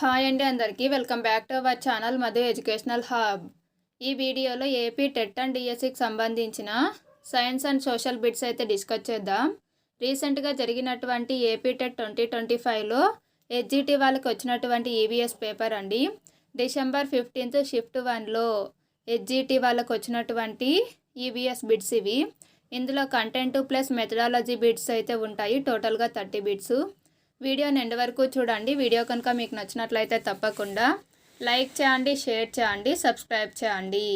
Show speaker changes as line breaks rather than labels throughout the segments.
Hi అండి అందరికీ. Welcome back to our channel Madhu educational hub. ఈ వీడియోలో ఏపీ టెట్ అండ్ డిఎస్సికి సంబంధించిన సైన్స్ అండ్ సోషల్ బిట్స్ అయితే డిస్కస్ చేద్దాం. రీసెంట్గా జరిగినటువంటి ఏపీ టెట్ ట్వంటీ ట్వంటీ ఫైవ్లో హెచ్జిటి వాళ్ళకి వచ్చినటువంటి ఈవీఎస్ పేపర్ అండి. డిసెంబర్ ఫిఫ్టీన్త్ షిఫ్ట్ వన్లో ఎస్జిటి వాళ్ళకి వచ్చినటువంటి ఈవీఎస్ బిట్స్ ఇవి. ఇందులో కంటెంట్ ప్లస్ మెథడాలజీ బిట్స్ అయితే ఉంటాయి. టోటల్గా థర్టీ బిట్స్. వీడియో ఎండ్ వరకు చూడండి. వీడియో కనుక మీకు నచ్చినట్లయితే తప్పకుండా లైక్ చేయండి షేర్ చేయండి సబ్స్క్రైబ్ చేయండి.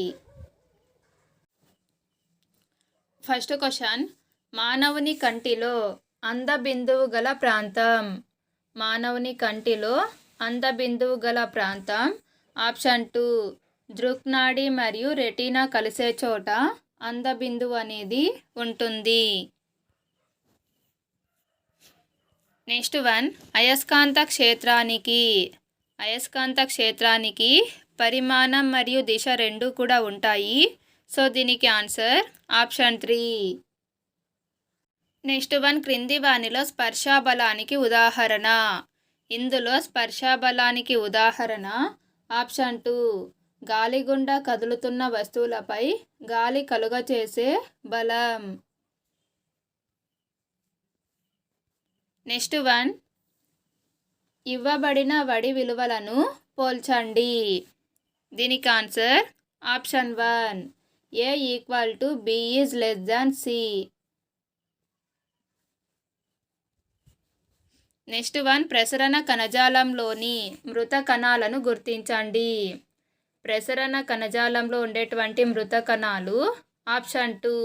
First question. మానవుని కంటిలో అందబిందువు గల ప్రాంతం. మానవుని కంటిలో అందబిందువు గల ప్రాంతం. Option two. దృక్నాడి మరియు రెటీనా కలిసే చోట అందబిందువు అనేది ఉంటుంది. నెక్స్ట్ వన్ అయస్కాంత క్షేత్రానికి అయస్కాంత క్షేత్రానికి పరిమాణం మరియు దిశ రెండు కూడా ఉంటాయి. సో దీనికి answer option three. Next one క్రింది వానిలో స్పర్శాబలానికి ఉదాహరణ. ఇందులో స్పర్శాబలానికి ఉదాహరణ ఆప్షన్ టూ. గాలిగుండా కదులుతున్న వస్తువులపై గాలి కలుగచేసే బలం. Next one. ఇవ్వబడిన వడి విలువలను పోల్చండి. దీనికి answer option one. A equal to B is less than C next one ప్రసరణ కణజాలంలోని మృత కణాలను గుర్తించండి. ప్రసరణ కణజాలంలో ఉండేటువంటి మృత కణాలు ఆప్షన్ టూ.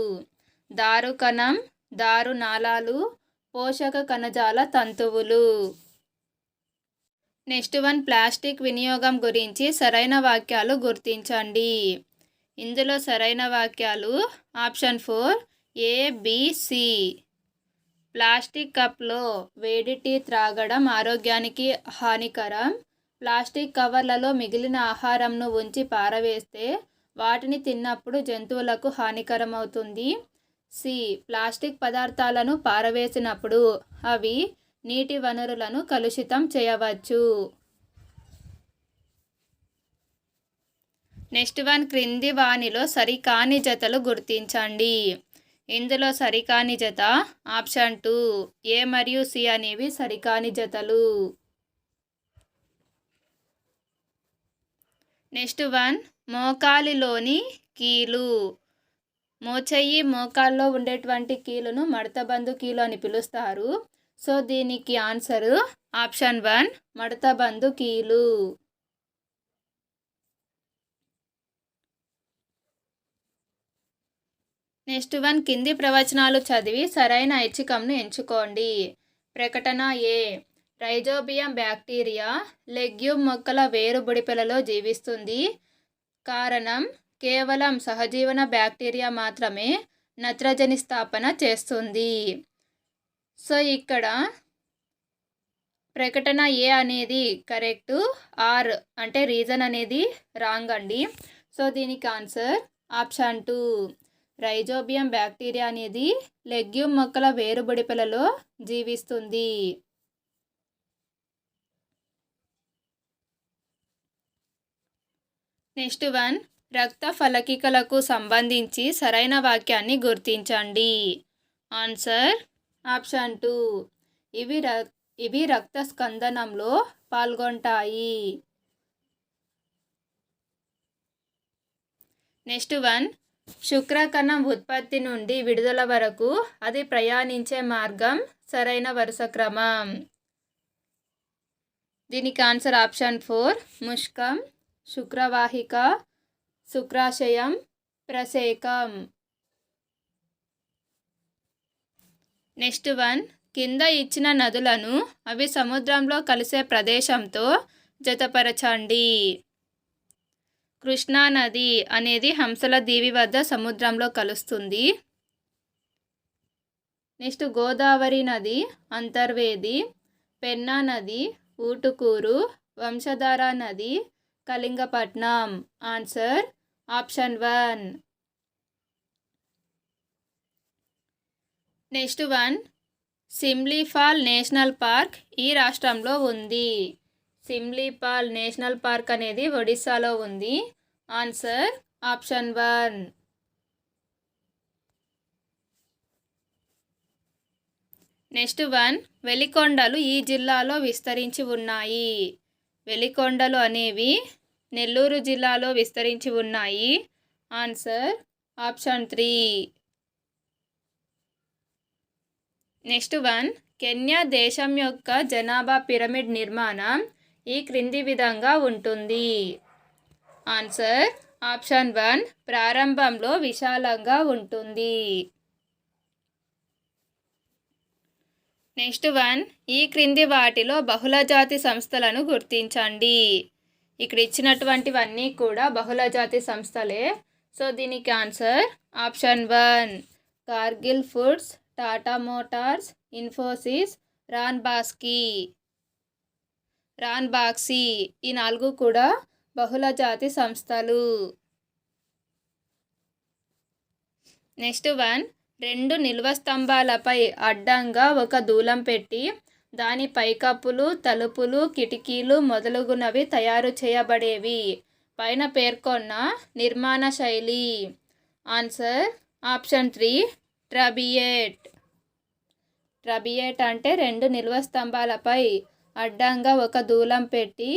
దారు కణం దారు నాళాలు పోషక కణజాల తంతువులు. నెక్స్ట్ వన్ ప్లాస్టిక్ వినియోగం గురించి సరైన వాక్యాలు గుర్తించండి. ఇందులో సరైన వాక్యాలు ఆప్షన్ ఫోర్ ఏబిసి ప్లాస్టిక్ కప్లో వేడి టీ త్రాగడం ఆరోగ్యానికి హానికరం. ప్లాస్టిక్ కవర్లలో మిగిలిన ఆహారంను ఉంచి పారవేస్తే వాటిని తిన్నప్పుడు జంతువులకు హానికరం అవుతుంది సి ప్లాస్టిక్ పదార్థాలను పారవేసినప్పుడు అవి నీటి వనరులను కలుషితం చేయవచ్చు. నెక్స్ట్ వన్ క్రింది వాణిలో సరికాని జతలు గుర్తించండి. ఇందులో సరికాని జత ఆప్షన్ టూ ఏ మరియు సి అనేవి సరికాని జతలు. నెక్స్ట్ వన్ మోకాలిలోని కీలు. మోచెయ్యి మోకాల్లో ఉండేటువంటి కీలును మడతబందు కీలు అని పిలుస్తారు. సో దీనికి ఆన్సర్ ఆప్షన్ వన్ మడతబందు కీలు. నెక్స్ట్ వన్ కింది ప్రవచనాలు చదివి సరైన ఐచ్ఛికంను ఎంచుకోండి. ప్రకటన ఏ. రైజోబియం బ్యాక్టీరియా లెగ్యూమ్ మొక్కల వేరు బుడిపెలలో జీవిస్తుంది. కారణం కేవలం సహజీవన బ్యాక్టీరియా మాత్రమే నత్రజని స్థాపన చేస్తుంది. సో ఇక్కడ ప్రకటన ఏ అనేది కరెక్టు? ఆర్ అంటే రీజన్ అనేది రాంగ్ అండి. సో దీనికి answer option two. Rhizobium bacteria అనేది లెగ్యూమ్ మొక్కల వేరుబడిపలలో జీవిస్తుంది. Next one. రక్త ఫలకికలకు సంబంధించి సరైన వాక్యాన్ని గుర్తించండి. Answer option two. ఇవి ర ఇవి రక్త స్కందనంలో పాల్గొంటాయి. Next one. శుక్రకణం ఉత్పత్తి నుండి విడుదల వరకు అది ప్రయాణించే మార్గం సరైన వరుస క్రమం. దీనికి ఆన్సర్ ఆప్షన్ ఫోర్. ముష్కం శుక్రవాహిక శుక్రాశయం ప్రసేకం. నెక్స్ట్ వన్ కింద ఇచ్చిన నదులను అవి సముద్రంలో కలిసే ప్రదేశంతో జతపరచండి. కృష్ణా నది అనేది హంసల దీవి వద్ద సముద్రంలో కలుస్తుంది. నెక్స్ట్ గోదావరి నది అంతర్వేది పెన్నా నది ఊటుకూరు వంశధార నది Kalingapatnam. Answer option one. Next one. Similipal national park ఈ రాష్ట్రంలో ఉంది. సిమ్లీపాల్ నేషనల్ పార్క్ అనేది ఒడిస్సాలో ఉంది. Answer option one. Next one. వెలికొండలు ఈ జిల్లాలో విస్తరించి ఉన్నాయి. వెలికొండలు అనేవి నెల్లూరు జిల్లాలో విస్తరించి ఉన్నాయి. Answer option three. Next one. Kenya దేశం యొక్క జనాభా పిరమిడ్ నిర్మాణం ఈ క్రింది విధంగా ఉంటుంది. Answer option one. ప్రారంభంలో విశాలంగా ఉంటుంది. Next one. ఈ క్రింది వాటిలో బహుళజాతి సంస్థలను గుర్తించండి. ఇక్కడ ఇచ్చినటువంటివన్నీ కూడా బహుళజాతి సంస్థలే. సో దీనికి answer option one Cargill foods Tata motors Infosys Ranbaxy. Ranbaxy ఈ నాలుగు కూడా బహుళజాతి సంస్థలు. నెక్స్ట్ వన్ రెండు నిల్వ స్తంభాలపై అడ్డంగా ఒక దూలం పెట్టి దాని పైకప్పులు తలుపులు కిటికీలు మొదలగునవి తయారు చేయబడేవి. పైన పేర్కొన్న నిర్మాణ శైలి. Answer option three trabeate. Trabeate అంటే రెండు నిల్వ స్తంభాలపై అడ్డంగా ఒక దూలం పెట్టి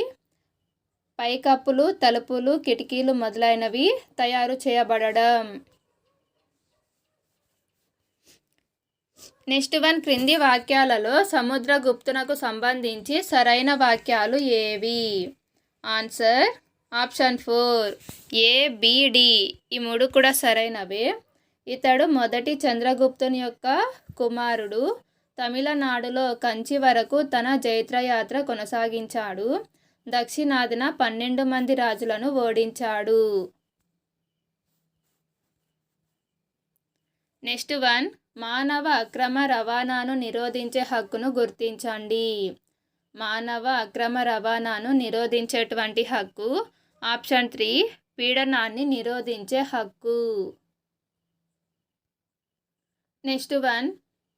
పైకప్పులు తలుపులు కిటికీలు మొదలైనవి తయారు చేయబడడం. నెక్స్ట్ వన్ క్రింది వాక్యాలలో సముద్రగుప్తునకు సంబంధించి సరైన వాక్యాలు ఏవి? Answer option four. A BD ఈ మూడు కూడా సరైనవే. ఇతడు మొదటి చంద్రగుప్తుని యొక్క కుమారుడు. తమిళనాడులో కంచి వరకు తన జైత్రయాత్ర కొనసాగించాడు. దక్షిణాదిన పన్నెండు మంది రాజులను ఓడించాడు. నెక్స్ట్ వన్ మానవ అక్రమ రవాణాను నిరోధించే హక్కును గుర్తించండి. మానవ అక్రమ రవాణాను నిరోధించేటువంటి హక్కు ఆప్షన్ త్రీ పీడనాన్ని నిరోధించే హక్కు. నెక్స్ట్ వన్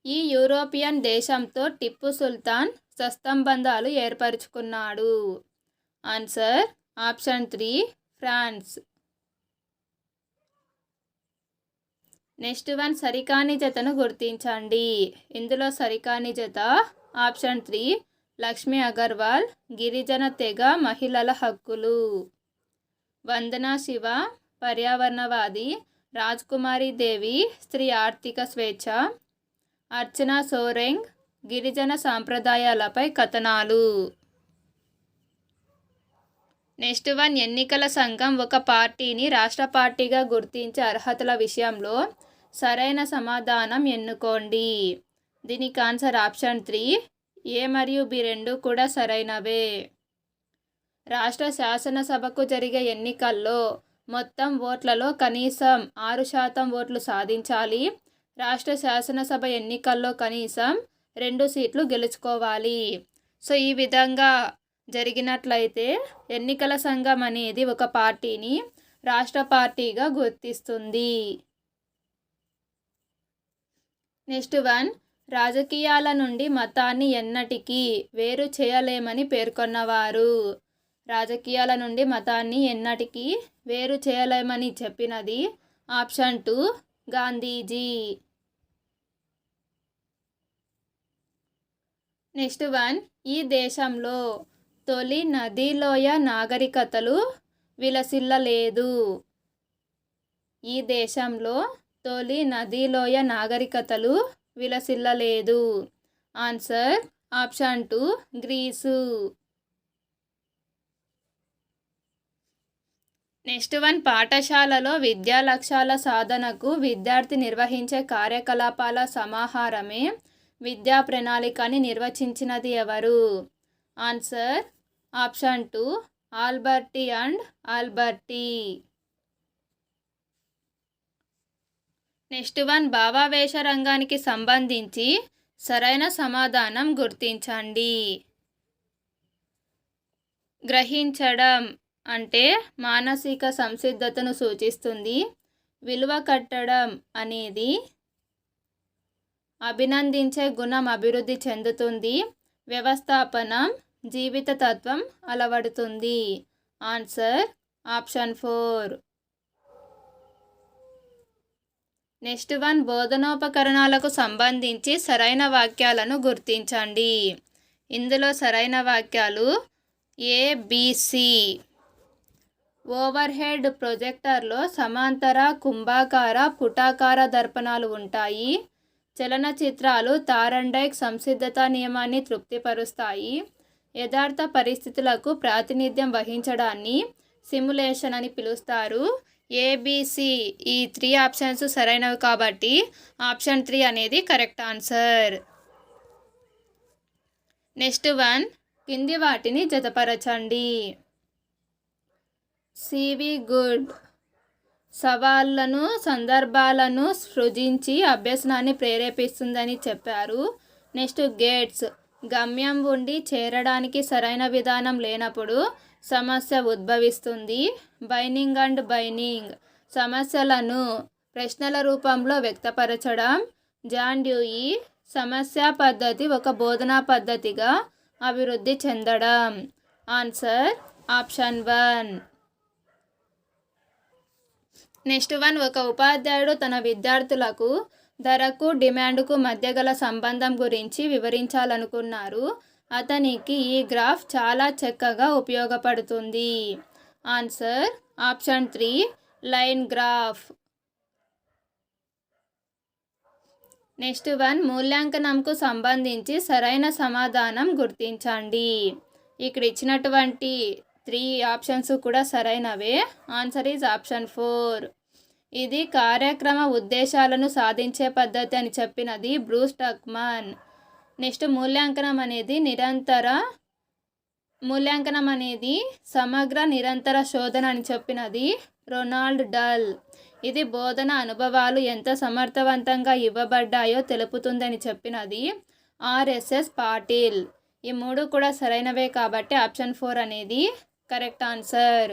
ఈ యూరోపియన్ దేశంతో టిప్పు సుల్తాన్ సస్తంబంధాలు ఏర్పరచుకున్నాడు. Answer option three France. Next one సరికాని జతను గుర్తించండి. ఇందులో సరికాని జత ఆప్షన్ త్రీ లక్ష్మీ అగర్వాల్ గిరిజన తెగ మహిళల హక్కులు. వందనా శివ పర్యావరణవాది రాజ్కుమారి దేవి స్త్రీ ఆర్థిక స్వేచ్ఛ అర్చన సోరెంగ్ గిరిజన సాంప్రదాయాలపై కథనాలు. నెక్స్ట్ వన్ ఎన్నికల సంఘం ఒక పార్టీని రాష్ట్ర పార్టీగా గుర్తించే అర్హతల విషయంలో సరైన సమాధానం ఎన్నుకోండి. దీనికి ఆన్సర్ ఆప్షన్ త్రీ ఏ మరియు బి రెండు కూడా సరైనవే. రాష్ట్ర శాసనసభకు జరిగే ఎన్నికల్లో మొత్తం ఓట్లలో కనీసం ఆరు శాతం ఓట్లు సాధించాలి. రాష్ట్ర శాసనసభ ఎన్నికల్లో కనీసం రెండు సీట్లు గెలుచుకోవాలి. సో ఈ విధంగా జరిగినట్లయితే ఎన్నికల సంఘం అనేది ఒక పార్టీని రాష్ట్ర పార్టీగా గుర్తిస్తుంది. నెక్స్ట్ వన్ రాజకీయాల నుండి మతాన్ని ఎన్నటికీ వేరు చేయలేమని పేర్కొన్నవారు. రాజకీయాల నుండి మతాన్ని ఎన్నటికీ వేరు చేయలేమని చెప్పినది option two Gandhiji. Next one ఈ దేశంలో తొలి నదీలోయ నాగరికతలు విలసిల్లలేదు. ఈ దేశంలో తొలి నదీలోయ నాగరికతలు విలసిల్లలేదు. Answer option two Greece. Next one పాఠశాలలో విద్యా లక్ష్యాల సాధనకు విద్యార్థి నిర్వహించే కార్యకలాపాల సమాహారమే విద్యా ప్రణాళికని నిర్వచించినది ఎవరు? Answer option two Alberty and Alberty. Next one భావావేశ రంగానికి సంబంధించి సరైన సమాధానం గుర్తించండి. గ్రహించడం అంటే మానసిక సంసిద్ధతను సూచిస్తుంది. విలువ కట్టడం అనేది అభినందించే గుణం అభివృద్ధి చెందుతుంది. వ్యవస్థాపనం జీవిత తత్వం అలవడుతుంది. Answer option four. Next one బోధనోపకరణాలకు సంబంధించి సరైన వాక్యాలను గుర్తించండి. ఇందులో సరైన వాక్యాలు ఏబిసి ఓవర్ హెడ్ ప్రొజెక్టర్లో సమాంతర కుంభాకార పుటాకార దర్పణాలు ఉంటాయి. చలనచిత్రాలు తారండైక్ సంసిద్ధత నియమాన్ని తృప్తిపరుస్తాయి. యథార్థ పరిస్థితులకు ప్రాతినిధ్యం వహించడాన్ని సిమ్యులేషన్ అని పిలుస్తారు. ఏబిసి ఈ త్రీ ఆప్షన్స్ సరైనవి కాబట్టి ఆప్షన్ త్రీ అనేది కరెక్ట్ ఆన్సర్ నెక్స్ట్ వన్ కింది వాటిని జతపరచండి. సివి గుడ్ సవాళ్ళను సందర్భాలను సృజించి అభ్యసనాన్ని ప్రేరేపిస్తుందని చెప్పారు. నెక్స్ట్ గేట్స్ గమ్యం ఉండి చేరడానికి సరైన విధానం లేనప్పుడు సమస్య ఉద్భవిస్తుంది. బైనింగ్ అండ్ బైనింగ్ సమస్యలను ప్రశ్నల రూపంలో వ్యక్తపరచడం. జాన్ డ్యూయి సమస్య పద్ధతి ఒక బోధనా పద్ధతిగా అభివృద్ధి చెందడం. Answer option one. Next one ఒక ఉపాధ్యాయుడు తన విద్యార్థులకు ధరకు డిమాండ్కు మధ్య గల సంబంధం గురించి వివరించాలనుకున్నారు. అతనికి ఈ గ్రాఫ్ చాలా చక్కగా ఉపయోగపడుతుంది. Answer option three line graph. Next one మూల్యాంకనంకు సంబంధించి సరైన సమాధానం గుర్తించండి. ఇక్కడ ఇచ్చినటువంటి త్రీ ఆప్షన్స్ కూడా సరైనవే. Answer is option four. ఇది కార్యక్రమ ఉద్దేశాలను సాధించే పద్ధతి అని చెప్పినది బ్రూస్ టక్మన్. నెక్స్ట్ మూల్యాంకనం అనేది నిరంతర మూల్యాంకనం అనేది సమగ్ర నిరంతర శోధన అని చెప్పినది రొనాల్డ్ డల్. ఇది బోధన అనుభవాలు ఎంత సమర్థవంతంగా ఇవ్వబడ్డాయో తెలుపుతుందని చెప్పినది ఆర్ఎస్ఎస్ పాటిల్. ఈ మూడు కూడా సరైనవే కాబట్టి ఆప్షన్ ఫోర్ అనేది కరెక్ట్ ఆన్సర్.